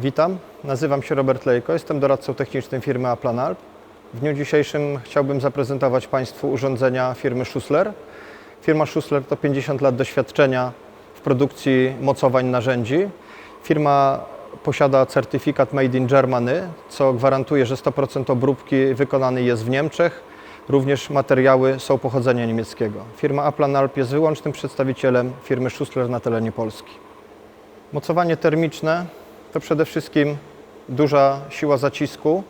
Witam, nazywam się Robert Lejko, jestem doradcą technicznym firmy Aplanalp. W dniu dzisiejszym chciałbym zaprezentować Państwu urządzenia firmy Schussler. Firma Schussler to 50 lat doświadczenia w produkcji mocowań narzędzi. Firma posiada certyfikat Made in Germany, co gwarantuje, że 100% obróbki wykonany jest w Niemczech. Również materiały są pochodzenia niemieckiego. Firma Aplanalp jest wyłącznym przedstawicielem firmy Schussler na terenie Polski. Mocowanie termiczne to przede wszystkim duża siła zacisku,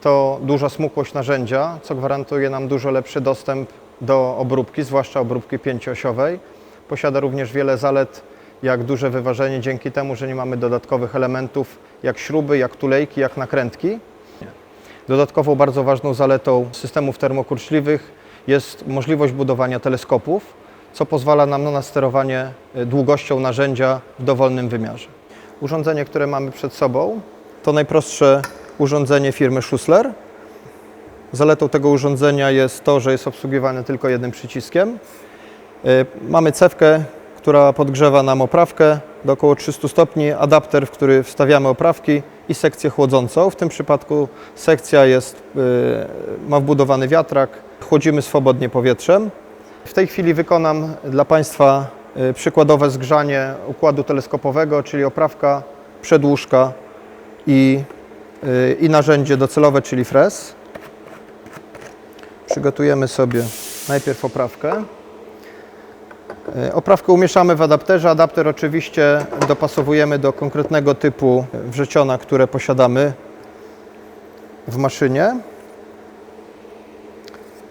to duża smukłość narzędzia, co gwarantuje nam dużo lepszy dostęp do obróbki, zwłaszcza obróbki pięcioosiowej. Posiada również wiele zalet, jak duże wyważenie, dzięki temu, że nie mamy dodatkowych elementów, jak śruby, jak tulejki, jak nakrętki. Dodatkowo bardzo ważną zaletą systemów termokurczliwych jest możliwość budowania teleskopów, co pozwala nam na sterowanie y, długością narzędzia w dowolnym wymiarze. Urządzenie, które mamy przed sobą, to najprostsze urządzenie firmy Schussler. Zaletą tego urządzenia jest to, że jest obsługiwane tylko jednym przyciskiem. Y, Mamy cewkę, która podgrzewa nam oprawkę do około 300 stopni, adapter, w który wstawiamy oprawki i sekcję chłodzącą. W tym przypadku sekcja jest, y, ma wbudowany wiatrak, chłodzimy swobodnie powietrzem. W tej chwili wykonam dla Państwa przykładowe zgrzanie układu teleskopowego, czyli oprawka, przedłużka i, y, i narzędzie docelowe, czyli fres. Przygotujemy sobie najpierw oprawkę. Y, Oprawkę umieszczamy w adapterze. Adapter oczywiście dopasowujemy do konkretnego typu wrzeciona, które posiadamy w maszynie.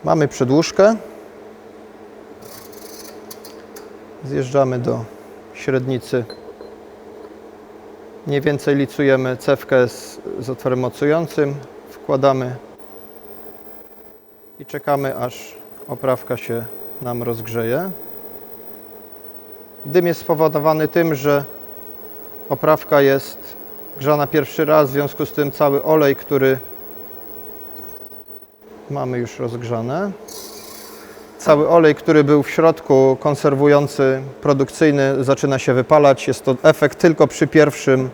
Mamy przedłużkę. Zjeżdżamy do średnicy. Mniej więcej licujemy cewkę z, z otworem mocującym. Wkładamy i czekamy, aż oprawka się nam rozgrzeje. Dym jest spowodowany tym, że oprawka jest grzana pierwszy raz, w związku z tym cały olej, który mamy już rozgrzane. Cały olej, który był w środku konserwujący, produkcyjny, zaczyna się wypalać. Jest to efekt tylko przy pierwszym,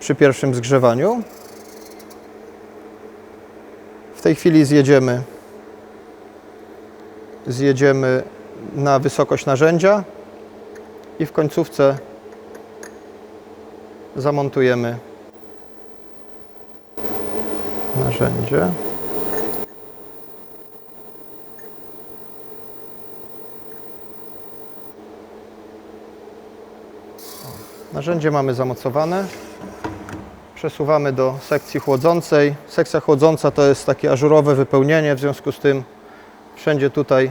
przy pierwszym zgrzewaniu. W tej chwili zjedziemy, zjedziemy na wysokość narzędzia i w końcówce zamontujemy narzędzie. Narzędzie mamy zamocowane. Przesuwamy do sekcji chłodzącej. Sekcja chłodząca to jest takie ażurowe wypełnienie, w związku z tym wszędzie tutaj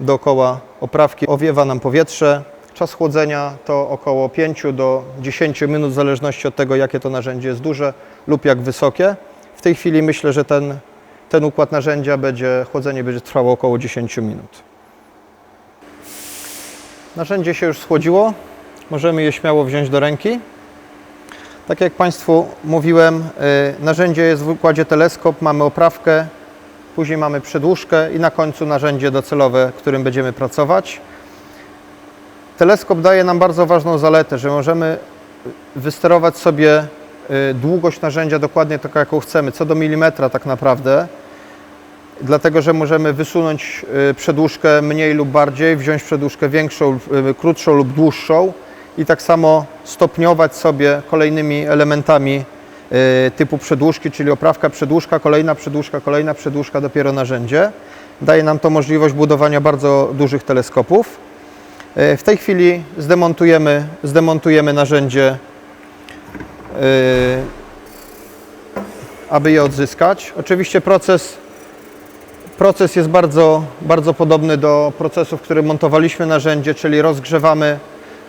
dookoła oprawki owiewa nam powietrze. Czas chłodzenia to około 5 do 10 minut, w zależności od tego, jakie to narzędzie jest duże lub jak wysokie. W tej chwili myślę, że ten, ten układ narzędzia będzie, chłodzenie będzie trwało około 10 minut. Narzędzie się już schłodziło. Możemy je śmiało wziąć do ręki. Tak jak Państwu mówiłem, y, narzędzie jest w układzie teleskop, mamy oprawkę, później mamy przedłużkę i na końcu narzędzie docelowe, którym będziemy pracować. Teleskop daje nam bardzo ważną zaletę, że możemy wysterować sobie y, długość narzędzia dokładnie taką, jaką chcemy, co do milimetra tak naprawdę, dlatego że możemy wysunąć y, przedłużkę mniej lub bardziej, wziąć przedłużkę większą, krótszą lub dłuższą i tak samo stopniować sobie kolejnymi elementami y, typu przedłużki, czyli oprawka, przedłużka, kolejna przedłużka, kolejna przedłużka, dopiero narzędzie. Daje nam to możliwość budowania bardzo dużych teleskopów. Y, W tej chwili zdemontujemy, zdemontujemy narzędzie, y, aby je odzyskać. Oczywiście proces, proces jest bardzo, bardzo podobny do procesu, w którym montowaliśmy narzędzie, czyli rozgrzewamy,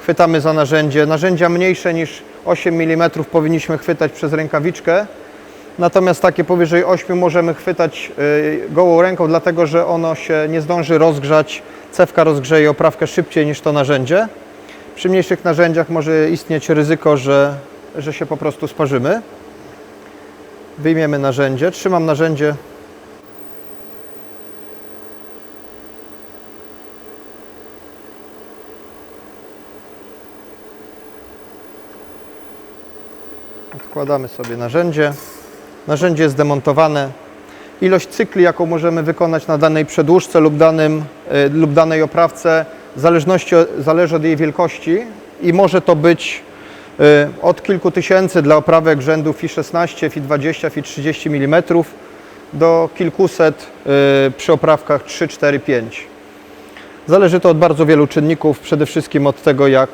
chwytamy za narzędzie. Narzędzia mniejsze niż 8 mm powinniśmy chwytać przez rękawiczkę, natomiast takie powyżej 8 możemy chwytać y, gołą ręką, dlatego że ono się nie zdąży rozgrzać. Cewka rozgrzeje oprawkę szybciej niż to narzędzie. Przy mniejszych narzędziach może istnieć ryzyko, że, że się po prostu sparzymy. Wyjmiemy narzędzie, trzymam narzędzie Wkładamy sobie narzędzie. Narzędzie jest demontowane. Ilość cykli, jaką możemy wykonać na danej przedłużce lub, danym, y, lub danej oprawce, w zależności zależy od jej wielkości i może to być y, od kilku tysięcy dla oprawek rzędu FI 16, FI 20, FI 30 mm do kilkuset y, przy oprawkach 3, 4, 5. Zależy to od bardzo wielu czynników, przede wszystkim od tego, jak,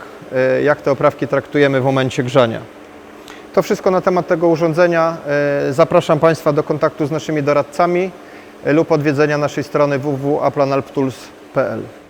jak te oprawki traktujemy w momencie grzania. To wszystko na temat tego urządzenia. E, Zapraszam Państwa do kontaktu z naszymi doradcami e, lub odwiedzenia naszej strony www.aplanalptools.pl.